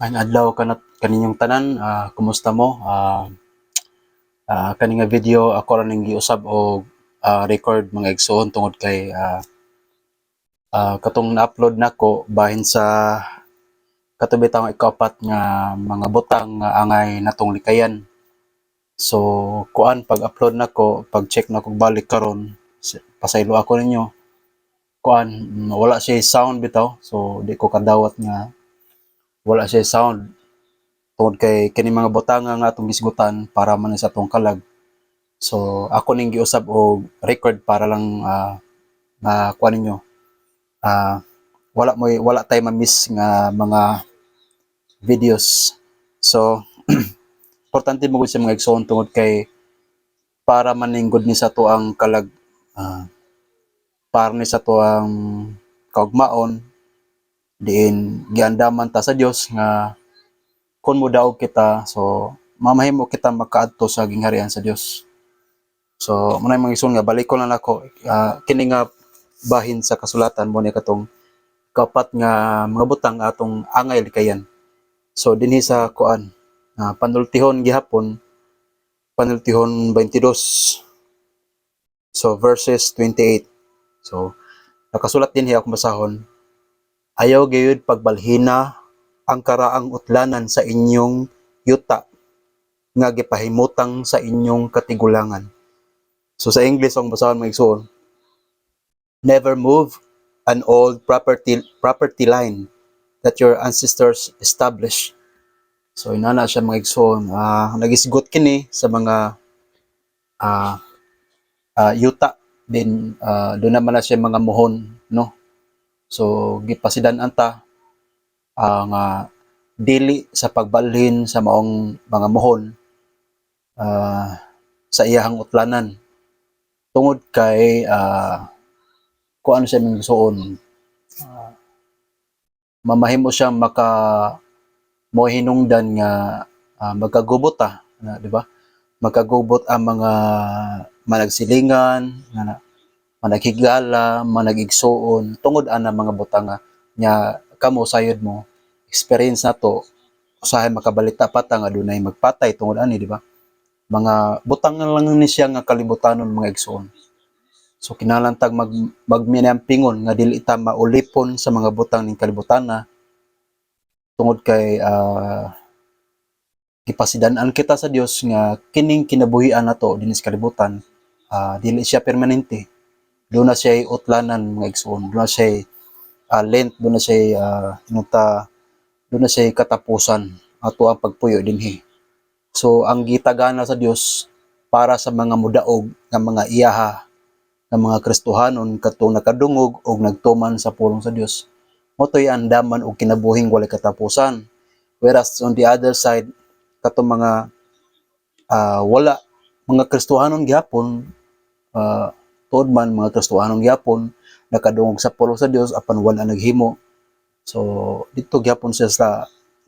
Ang adlaw kanat kaninyong tanan, ah, kumusta mo? Ah, ah, kani nga video ako ra ning giusab og ah, record mga igsoon tungod kay ah, ah, katong na-upload nako bahin sa katubi tawong ikapat nga mga butang nga angay natong likayan. So kuan pag upload nako, pag check na kog balik karon, pasaylo ako ninyo. Kuan wala siya sound bitaw. So di ko kadawat nga wala siya sound tungod kay kini mga butanga nga atong gisgutan para man sa atong kalag. So ako ning giusab og record para lang ah na kuan ninyo. Ah wala mo wala tay ma-miss nga mga videos. So importante mo gud sa mga igsoon tungod kay para man ning good ni sa to ang kalag ah, para ni sa to ang kaugmaon diin giandaman ta sa Dios nga kun mo daog kita. So mamahimo kita makaadto sa gingharian sa Dios so manay mga igsoon nga balik ko lang ako. Ah, kini nga bahin sa kasulatan mo ni katong kapat nga mga butang atong angay likayan. So dinhi sa kuan ah, panultihon gihapon panultihon 22 so verses 28 so nakasulat din akong basahon ayaw gayud pagbalhina ang karaang utlanan sa inyong yuta nga gipahimutang sa inyong katigulangan. So sa English ang basahon mga igsoon. Never move an old property property line that your ancestors established. So inana siya mga igsoon. Ah, nagisgot kini sa mga ah ah, yuta din ah, doon naman na siya mga muhon no So gipasidan anta ang nga dili sa pagbalhin sa maong mga mohon ah, sa iyahang utlanan. Tungod kay uh, kuan siya ming suon Ah, mamahimo siyang maka mohinungdan nga ah, magkagubot na di ba? Magkagubot ang mga managsilingan nga na managhigala, managigsuon, tungod ana mga butanga nya kamo sayod mo experience na to usahay makabalita pa ta nga dunay magpatay tungod ani di ba? Mga butang lang ni siya nga kalibutanon mga igsoon so kinalantag mag magminampingon nga dili ta maulipon sa mga butang ning kalibutana tungod kay ah, gipasidan-an kita sa Dios nga kining kinabuhian nato dinhi sa kalibutan ah, dili siya permanente doon na siya utlanan mga igsoon doon na siya uh, lent doon na siya uh, inuta doon na siya katapusan ato ang pagpuyo dinhi. So ang gitagana sa Dios para sa mga mudaog nga mga iyaha nga mga Kristohanon katong nakadungog og nagtuman sa pulong sa Dios motoy andaman og kinabuhing walay katapusan. Whereas on the other side katong mga ah, wala mga Kristohanon gyapon ah, tuod man mga Kristohanong gyapon nakadungog sa pulo sa Dios apan wala naghimo. So dito gyapon siya sa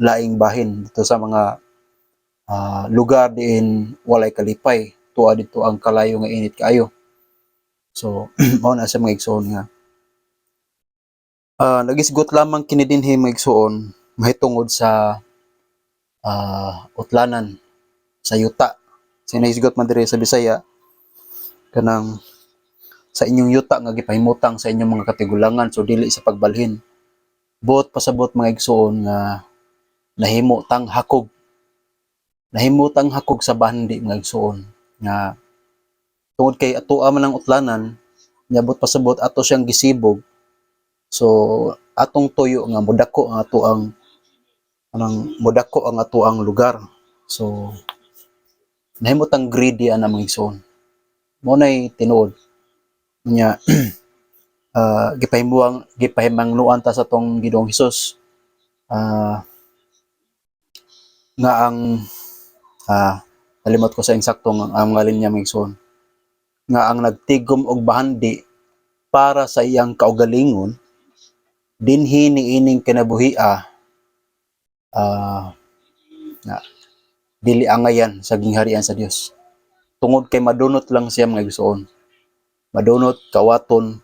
laing bahin dito sa mga ah, lugar diin walay kalipay. Tuwa dito ang kalayo nga init kaayo. So mao na siya mga igsoon nga. Ah, nagisgot lamang kini dinhi mga igsoon mahitungod sa ah, utlanan sa yuta. Sinahisgot man diri sa Bisaya? Kanang sa inyong yuta nga gipahimutang sa inyong mga katigulangan. So dili sa pagbalhin. Buot pasabot mga igsoon nga nahimo tang hakog. Nahimo tang hakog sa bandi mga igsoon nga tungod kay ato man ang utlanan niabot pasabot ato siyang gisibog. So atong tuyo nga mudako ang ato ang anang mudako ang ato ang lugar. So nahimo tang greedy ana mga igsoon mo nay tinuod nya ah gipahimuang gipahimangnuan ta sa tong Ginoong Hesus. Ah nga ang ah nalimot ko sa insaktong ang, ang mga linya migson nga ang nagtigom og bahandi para sa iyang kaugalingon dinhi ni ining kinabuhia ah nga dili angayan sa gingharian sa Dios tungod kay madunot lang siya mga igsoon madunot kawaton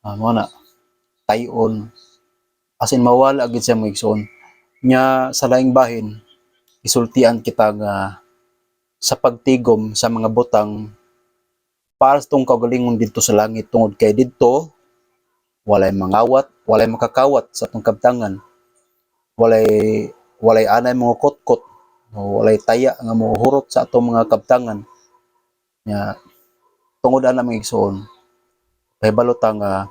ah mo na tayon. As in mawala agad siya mga igsoon. Nya sa laing bahin isultian kita nga sa pagtigom sa mga butang para sa tong kagalingon dito sa langit. Tungod kay didto walay mangawat walay makakawat sa atong kabtangan. Walay walay anay mga kotkot. O walay taya nga mohurot sa atong mga kabtangan. Nya tungod ana mga igsoon pahibalo ta nga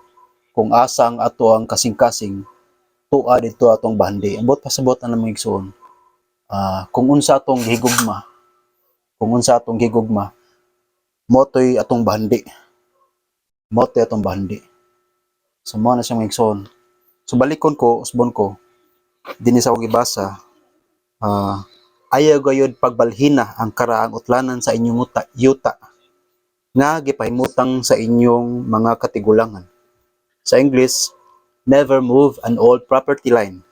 kung asa ang ato ang kasing-kasing tuwa dito atong bandi. Ambot pasabot na mga igsoon ah kung unsa atong gihigugma kung unsa atong gihigugma motoy atong bandi. Motoy atong bandi. So mo na siya mga igsoon so balikon ko usbon ko dinhi sa akong gibasa ah ayaw gayud pagbalhina ang karaang utlanan sa inyong uta, yuta nga gipahimutang sa inyong mga katigulangan. Sa English, never move an old property line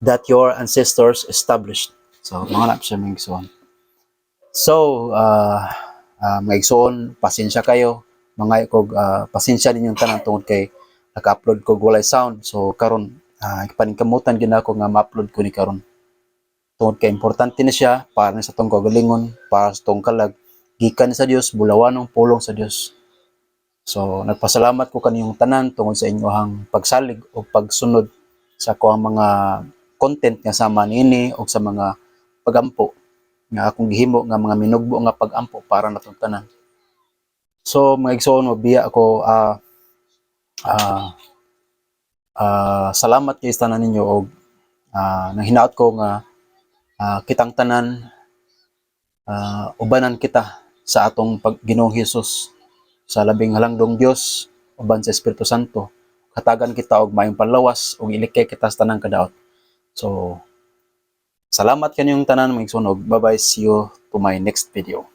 that your ancestors established. So, mga nap siya mga igsoon. So, uh, uh, mga igsoon, pasensya kayo. Mga ikog, uh, pasensya ninyong tanan tungod kay naka-upload ko walay sound. So, karon uh, paningkamutan gina ko nga ma-upload ko ni karon tungod kay importante na siya para sa tong kagalingon, para sa tong kalag, gikan sa Dios, bulawanong pulong sa Dios. So, nagpasalamat ko kaniyong tanan tungod sa inyohang pagsalig o pagsunod sa kuang mga content nga sama niini o sa mga pagampo nga akong gihimo nga mga minugbo nga pagampo para natong tanan. So, mga igsoon, mabiya ako ah ah ah, salamat kay tanan ninyo og ah, nang hinaot ko nga ah, kitang tanan ah, ubanan kita sa atong pag Hesus sa labing halangdong Dios uban sa Espiritu Santo. Katagan kita og mayong panlawas ug ilikay kita sa tanang kadaot. So salamat kaniyong tanan mga igsoon og bye bye see you to my next video